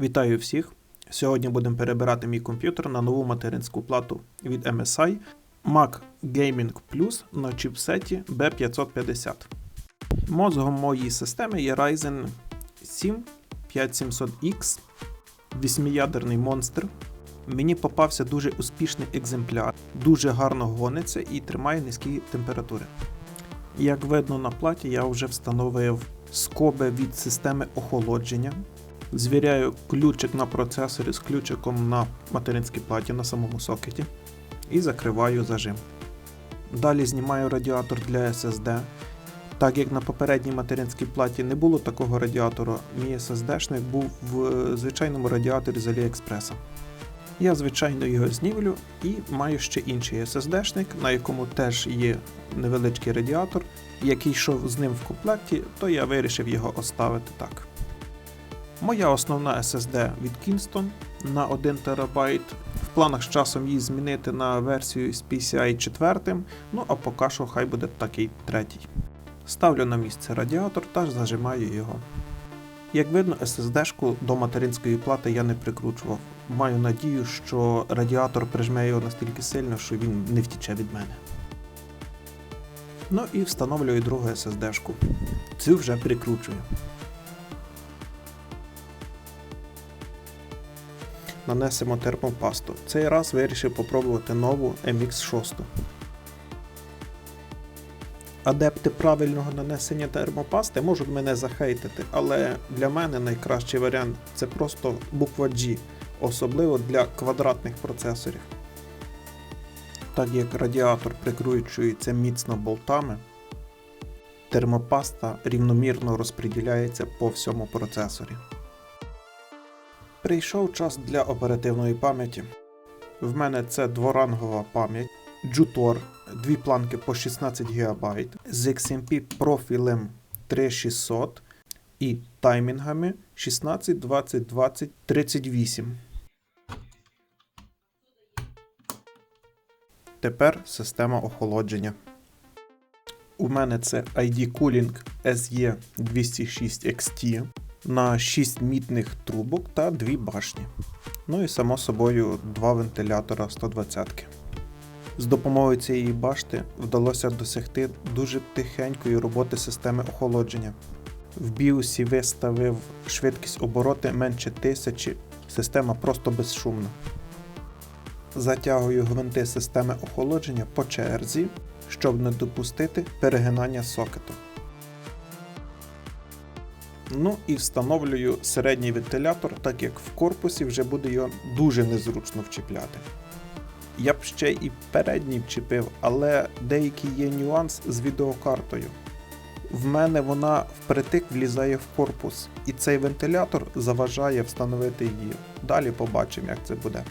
Вітаю всіх! Сьогодні будемо перебирати мій комп'ютер на нову материнську плату від MSI Mac Gaming Plus на чіпсеті B550. Мозгом моєї системи є Ryzen 7 5700X, восьмиядерний монстр. Мені попався дуже успішний екземпляр, дуже гарно гониться і тримає низькі температури. Як видно на платі, я вже встановив скоби від системи охолодження. Звіряю ключик на процесорі з ключиком на материнській платі на самому сокеті і закриваю зажим. Далі знімаю радіатор для SSD. Так як на попередній материнській платі не було такого радіатора, мій SSD-шник був в звичайному радіаторі з AliExpress. Я, звичайно, його знівлю і маю ще інший SSD-шник, на якому теж є невеличкий радіатор, який йшов з ним в комплекті, то я вирішив його оставити так. Моя основна SSD від Kingston на 1 ТБ. В планах з часом її змінити на версію з PCI 4, ну а поки що хай буде такий третій. Ставлю на місце радіатор та зажимаю його. Як видно, SSD-шку до материнської плати я не прикручував. Маю надію, що радіатор прижме його настільки сильно, що він не втіче від мене. Ну і встановлюю другу SSD-шку. Цю вже прикручую. Нанесемо термопасту. Цей раз вирішив попробувати нову MX6. Адепти правильного нанесення термопасти можуть мене захейтити, але для мене найкращий варіант це просто буква G, особливо для квадратних процесорів. Так як радіатор прикручується міцно болтами, термопаста рівномірно розподіляється по всьому процесорі. Прийшов час для оперативної пам'яті. В мене це дворангова пам'ять. Jutor, дві планки по 16 ГБ з XMP профілем 3600 і таймінгами 16, 20, 20, 38. Тепер система охолодження. У мене це ID Cooling SE206XT на 6 мітних трубок та 2 башні. Ну і само собою два вентилятора 120 -ки. З допомогою цієї башти вдалося досягти дуже тихенької роботи системи охолодження. В біосі виставив швидкість обороти менше тисячі, система просто безшумна. Затягую гвинти системи охолодження по черзі, щоб не допустити перегинання сокету. Ну і встановлюю середній вентилятор, так як в корпусі вже буде його дуже незручно вчіпляти. Я б ще і передній вчепив, але деякий є нюанс з відеокартою. В мене вона впритик влізає в корпус, і цей вентилятор заважає встановити її. Далі побачимо, як це буде.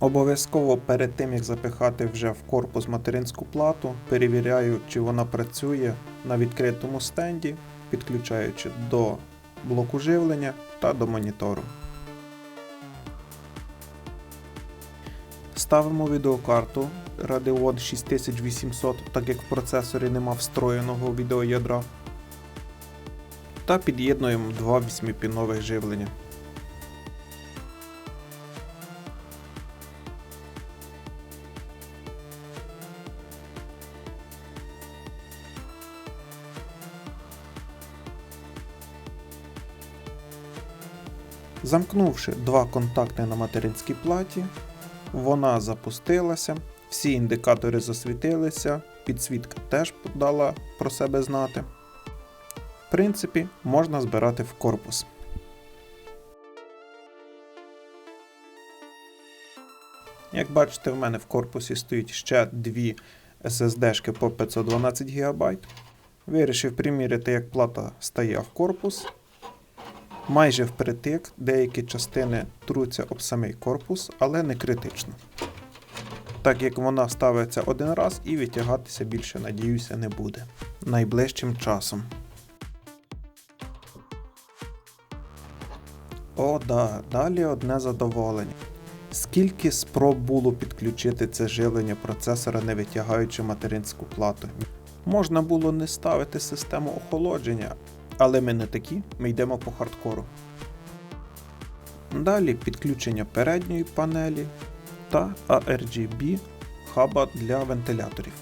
Обов'язково перед тим як запихати вже в корпус материнську плату, перевіряю, чи вона працює на відкритому стенді, підключаючи до блоку живлення та до монітору. Ставимо відеокарту Radeon 6800, так як в процесорі нема встроєного відеоядра. Та під'єднуємо два 8-пінових живлення. Замкнувши два контакти на материнській платі, вона запустилася, всі індикатори засвітилися, підсвітка теж дала про себе знати. В принципі, можна збирати в корпус. Як бачите, в мене в корпусі стоїть ще дві SSD по 512 ГБ. Вирішив приміряти, як плата стає в корпус. Майже впритик, деякі частини труться об самий корпус, але не критично. Так як вона ставиться один раз і витягатися більше, надіюся, не буде. Найближчим часом. О, да, далі одне задоволення. Скільки спроб було підключити це живлення процесора, не витягаючи материнську плату? Можна було не ставити систему охолодження, але ми не такі, ми йдемо по хардкору. Далі підключення передньої панелі та ARGB хаба для вентиляторів.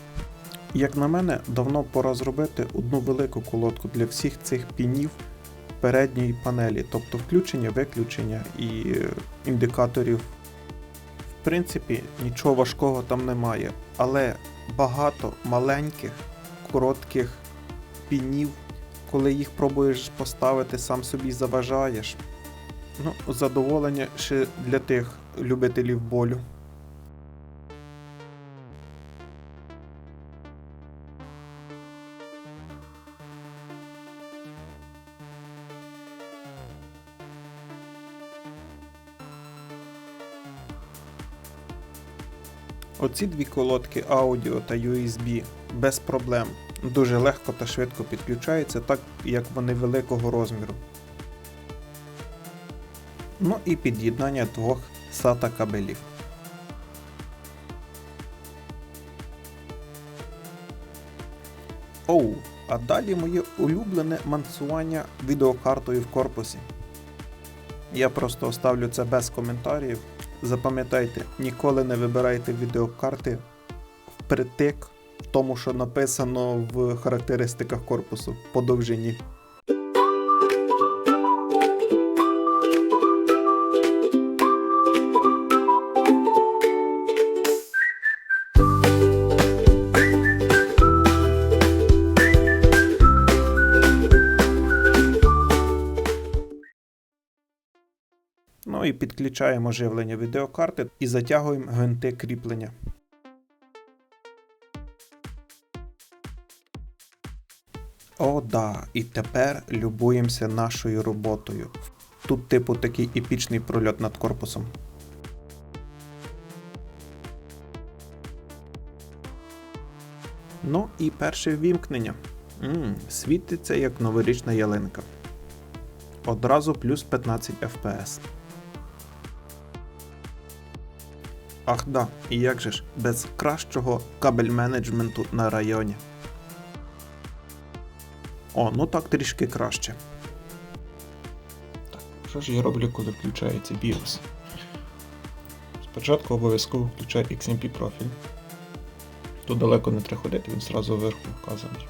Як на мене, давно пора зробити одну велику колодку для всіх цих пінів передньої панелі, тобто включення, виключення і е, індикаторів. В принципі, нічого важкого там немає, але багато маленьких, коротких пінів, коли їх пробуєш поставити, сам собі заважаєш. Ну, задоволення ще для тих любителів болю. Оці дві колодки аудіо та USB без проблем дуже легко та швидко підключаються, так як вони великого розміру. Ну і під'єднання двох SATA кабелів. Оу, а далі моє улюблене мансування відеокартою в корпусі. Я просто оставлю це без коментарів. Запам'ятайте, ніколи не вибирайте відеокарти впритик тому, що написано в характеристиках корпусу по довжині. Ну і підключаємо живлення відеокарти і затягуємо гвинти кріплення. О, да, і тепер любуємося нашою роботою. Тут, типу, такий епічний прольот над корпусом. Ну і перше ввімкнення. Ммм, світиться як новорічна ялинка. Одразу плюс 15 FPS. Ах да, і як же ж, без кращого кабель менеджменту на районі. О, ну так трішки краще. Так, що ж я роблю, коли включається BIOS? Спочатку обов'язково включаю XMP профіль. Тут далеко не треба ходити, він зразу вверху вказаний.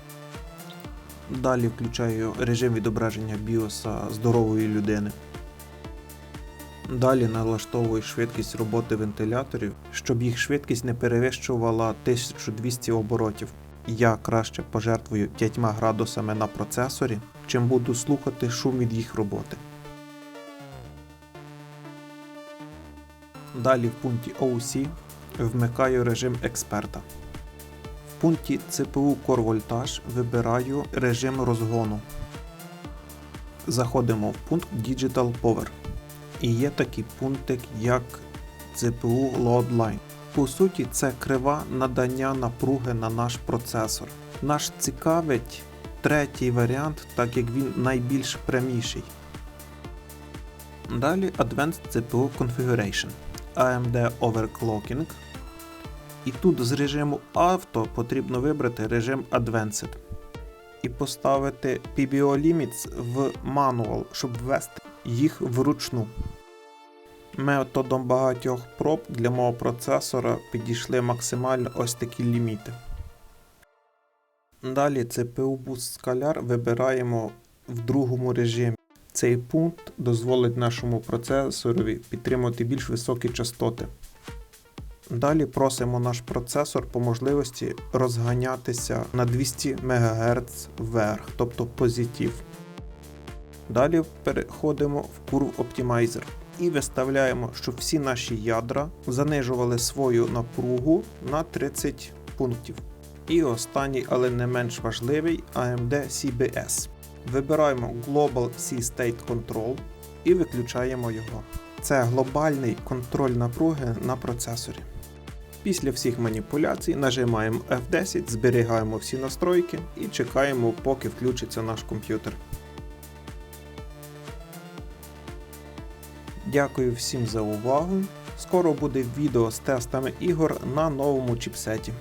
Далі включаю режим відображення біоса здорової людини. Далі налаштовую швидкість роботи вентиляторів, щоб їх швидкість не перевищувала 1200 оборотів. Я краще пожертвую 5 градусами на процесорі, чим буду слухати шум від їх роботи. Далі в пункті OC вмикаю режим експерта. В пункті CPU Core Voltage вибираю режим розгону. Заходимо в пункт Digital Power. І є такий пунктик, як CPU Load Line. По суті, це крива надання напруги на наш процесор. Наш цікавить третій варіант, так як він найбільш пряміший. Далі Advanced CPU Configuration. AMD Overclocking. І тут з режиму авто потрібно вибрати режим Advanced. І поставити PBO Limits в Manual, щоб ввести їх вручну. Методом багатьох проб для мого процесора підійшли максимально ось такі ліміти. Далі CPU Boost Scalar вибираємо в другому режимі. Цей пункт дозволить нашому процесорові підтримувати більш високі частоти. Далі просимо наш процесор по можливості розганятися на 200 МГц вверх, тобто позитив. Далі переходимо в Curve Optimizer і виставляємо, щоб всі наші ядра занижували свою напругу на 30 пунктів. І останній, але не менш важливий, AMD CBS. Вибираємо Global C-State Control і виключаємо його. Це глобальний контроль напруги на процесорі. Після всіх маніпуляцій нажимаємо F10, зберігаємо всі настройки і чекаємо, поки включиться наш комп'ютер. Дякую всім за увагу. Скоро буде відео з тестами ігор на новому чіпсеті.